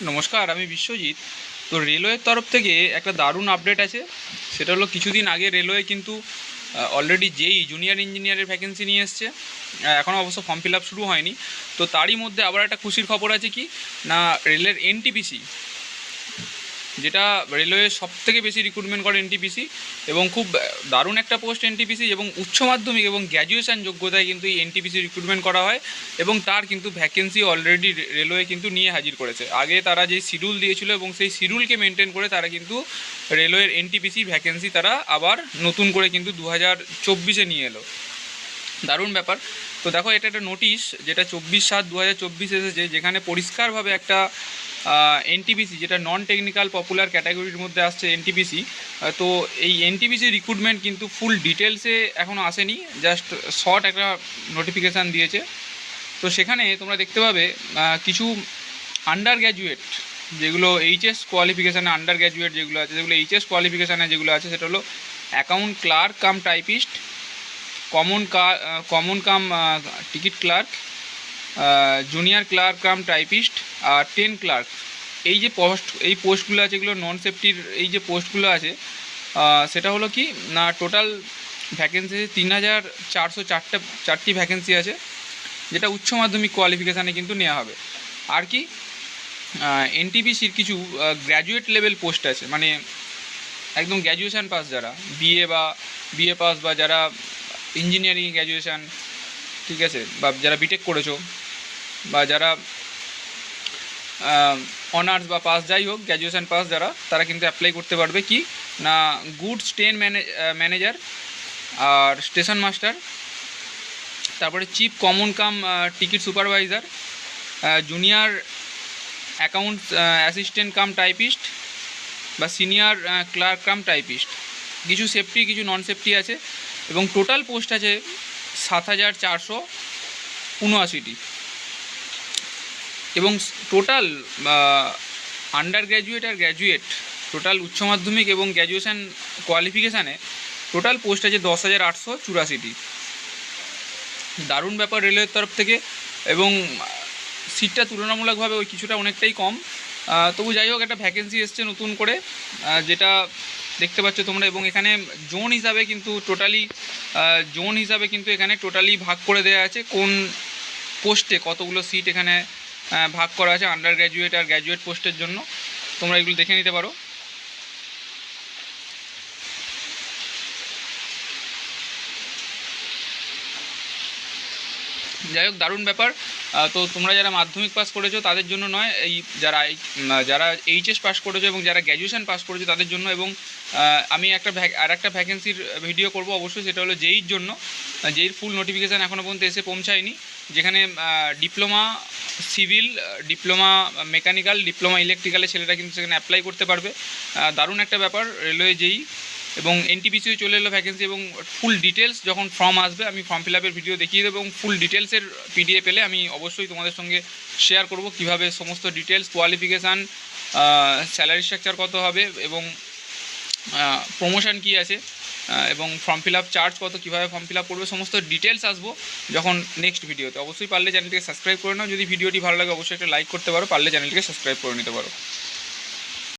নমস্কার, আমি বিশ্বজিৎ। তো রেলওয়ের তরফ থেকে একটা দারুণ আপডেট আছে। সেটা হলো কিছুদিন আগে রেলওয়ে কিন্তু অলরেডি যেই জুনিয়র ইঞ্জিনিয়ারের ভ্যাকেন্সি নিয়ে এসছে এখনও অবশ্য ফর্ম ফিল শুরু হয়নি। তো তারই মধ্যে আবার একটা খুশির খবর আছে কি? না, রেলের এনটিপিসি যেটা রেলওয়ে সব থেকে বেশি রিক্রুটমেন্ট করে এনটিপিসি এবং খুব দারুণ একটা পোস্ট এনটিপিসি এবং উচ্চ মাধ্যমিক এবং গ্র্যাজুয়েশন যোগ্যতায় কিন্তু এই এনটিপিসি রিক্রুটমেন্ট করা হয় এবং তার কিন্তু ভ্যাকেন্সি অলরেডি রেলওয়ে কিন্তু নিয়ে হাজির করেছে। আগে তারা যেই শিডিউল দিয়েছিল এবং সেই শিডিউলকে মেনটেন করে তারা কিন্তু রেলওয়ের এনটিপিসি ভ্যাকেন্সি তারা আবার নতুন করে কিন্তু দু হাজার চব্বিশে নিয়ে এলো। দারুণ ব্যাপার। তো দেখো, এটা একটা নোটিশ যেটা চব্বিশ সাত দু এসেছে, যেখানে পরিষ্কারভাবে একটা এনটিপিসি যেটা নন টেকনিক্যাল পপুলার ক্যাটাগরির মধ্যে আসছে এনটিপিসি তো এই এনটিপিসি রিক্রুটমেন্ট কিন্তু ফুল ডিটেলসে এখনও আসেনি জাস্ট শর্ট একটা নোটিফিকেশান দিয়েছে। তো সেখানে তোমরা দেখতে পাবে কিছু আন্ডার গ্র্যাজুয়েট যেগুলো এইচএস কোয়ালিফিকেশানে আন্ডার গ্র্যাজুয়েট যেগুলো আছে, যেগুলো এইচএস কোয়ালিফিকেশানে যেগুলো আছে, সেটা হলো account clerk cum typist common common cum ticket clerk junior clerk cum typist আর টেন ক্লার্ক। এই যে পোস্ট, এই পোস্টগুলো আছে, এগুলো নন সেফটির এই যে পোস্টগুলো আছে সেটা হলো কি, না টোটাল ভ্যাকেন্সি তিন হাজার চারশো চারটে, চারটি ভ্যাকেন্সি আছে, যেটা উচ্চ মাধ্যমিক কোয়ালিফিকেশানে কিন্তু নেওয়া হবে। আর কি এনটিপিসির কিছু গ্র্যাজুয়েট লেভেল পোস্ট আছে মানে একদম গ্র্যাজুয়েশান পাস যারা বিএ বা বিএ পাস বা যারা ইঞ্জিনিয়ারিং গ্র্যাজুয়েশান ঠিক আছে? বা যারা বিটেক করেছ, বা যারা অনার্স বা পাস যাই হোক গ্র্যাজুয়েশান পাস যারা, তারা কিন্তু অ্যাপ্লাই করতে পারবে কি? না গুডস ট্রেন ম্যানেজার আর স্টেশন মাস্টার তারপরে chief common cum ticket supervisor junior account assistant cum typist বা সিনিয়র ক্লার্ক কাম টাইপিস্ট কিছু সেফটি কিছু নন সেফটি আছে। এবং টোটাল পোস্ট আছে সাত হাজার চারশো উনআশিটি। এবং টোটাল আন্ডার গ্র্যাজুয়েট আর গ্র্যাজুয়েট টোটাল উচ্চ মাধ্যমিক এবং গ্র্যাজুয়েশান কোয়ালিফিকেশানে টোটাল পোস্ট আছে দশ হাজার আটশো চুরাশিটি। দারুণ ব্যাপার রেলওয়ের তরফ থেকে এবং সিটটা তুলনামূলকভাবে ওই কিছুটা অনেকটাই কম। তবু যাই হোক, একটা ভ্যাকেন্সি এসছে নতুন করে যেটা দেখতে পাচ্ছ তোমরা, এবং এখানে জোন হিসাবে কিন্তু টোটালি জোন হিসাবে কিন্তু এখানে টোটালি ভাগ করে দেওয়া আছে কোন পোস্টে কতগুলো সিট এখানে ভাগ করা আছে আন্ডার গ্র্যাজুয়েট আর গ্র্যাজুয়েট পোস্টের জন্য। তোমরা এগুলো দেখে নিতে পারো। যাই হোক, দারুণ ব্যাপার। তো তোমরা যারা মাধ্যমিক পাস করেছ, তাদের জন্য নয়, এই যারা যারা এইচএস পাস করেছ এবং যারা গ্র্যাজুয়েশন পাস করেছ, তাদের জন্য এবং আমি একটা আর একটা ভ্যাকেন্সির ভিডিও করব অবশ্যই, সেটা হলো জেইর জন্য। জেইর ফুল নোটিফিকেশান এখনও পর্যন্ত এসে পৌঁছায়নি। যেখানে diploma civil diploma mechanical diploma ইলেকট্রিক্যালের ছেলেরা কিন্তু সেখানে অ্যাপ্লাই করতে পারবে। দারুণ একটা ব্যাপার রেলওয়ে যেই এবং এনটিপিসিও চলে এলো ভ্যাকেন্সি এবং ফুল ডিটেলস যখন ফর্ম আসবে, আমি ফর্ম ফিল আপের ভিডিও দেখিয়ে দেবো এবং ফুল ডিটেলসের পিডিএফ পেলে আমি অবশ্যই তোমাদের সঙ্গে শেয়ার করব কীভাবে সমস্ত ডিটেলস কোয়ালিফিকেশান স্যালারি স্ট্রাকচার কত হবে এবং প্রমোশন কি আছে এবং ফর্ম ফিল আপ চার্জ কত, কীভাবে ফর্ম ফিল আপ করবে, সমস্ত ডিটেলস আসব যখন নেক্সট ভিডিওতে অবশ্যই পারলে চ্যানেলটিকে সাবস্ক্রাইব করে নাও। যদি ভিডিওটি ভালো লাগে, অবশ্যই একটা লাইক করতে পারো। পারলে চ্যানেলটিকে সাবস্ক্রাইব করে নিতে পারো।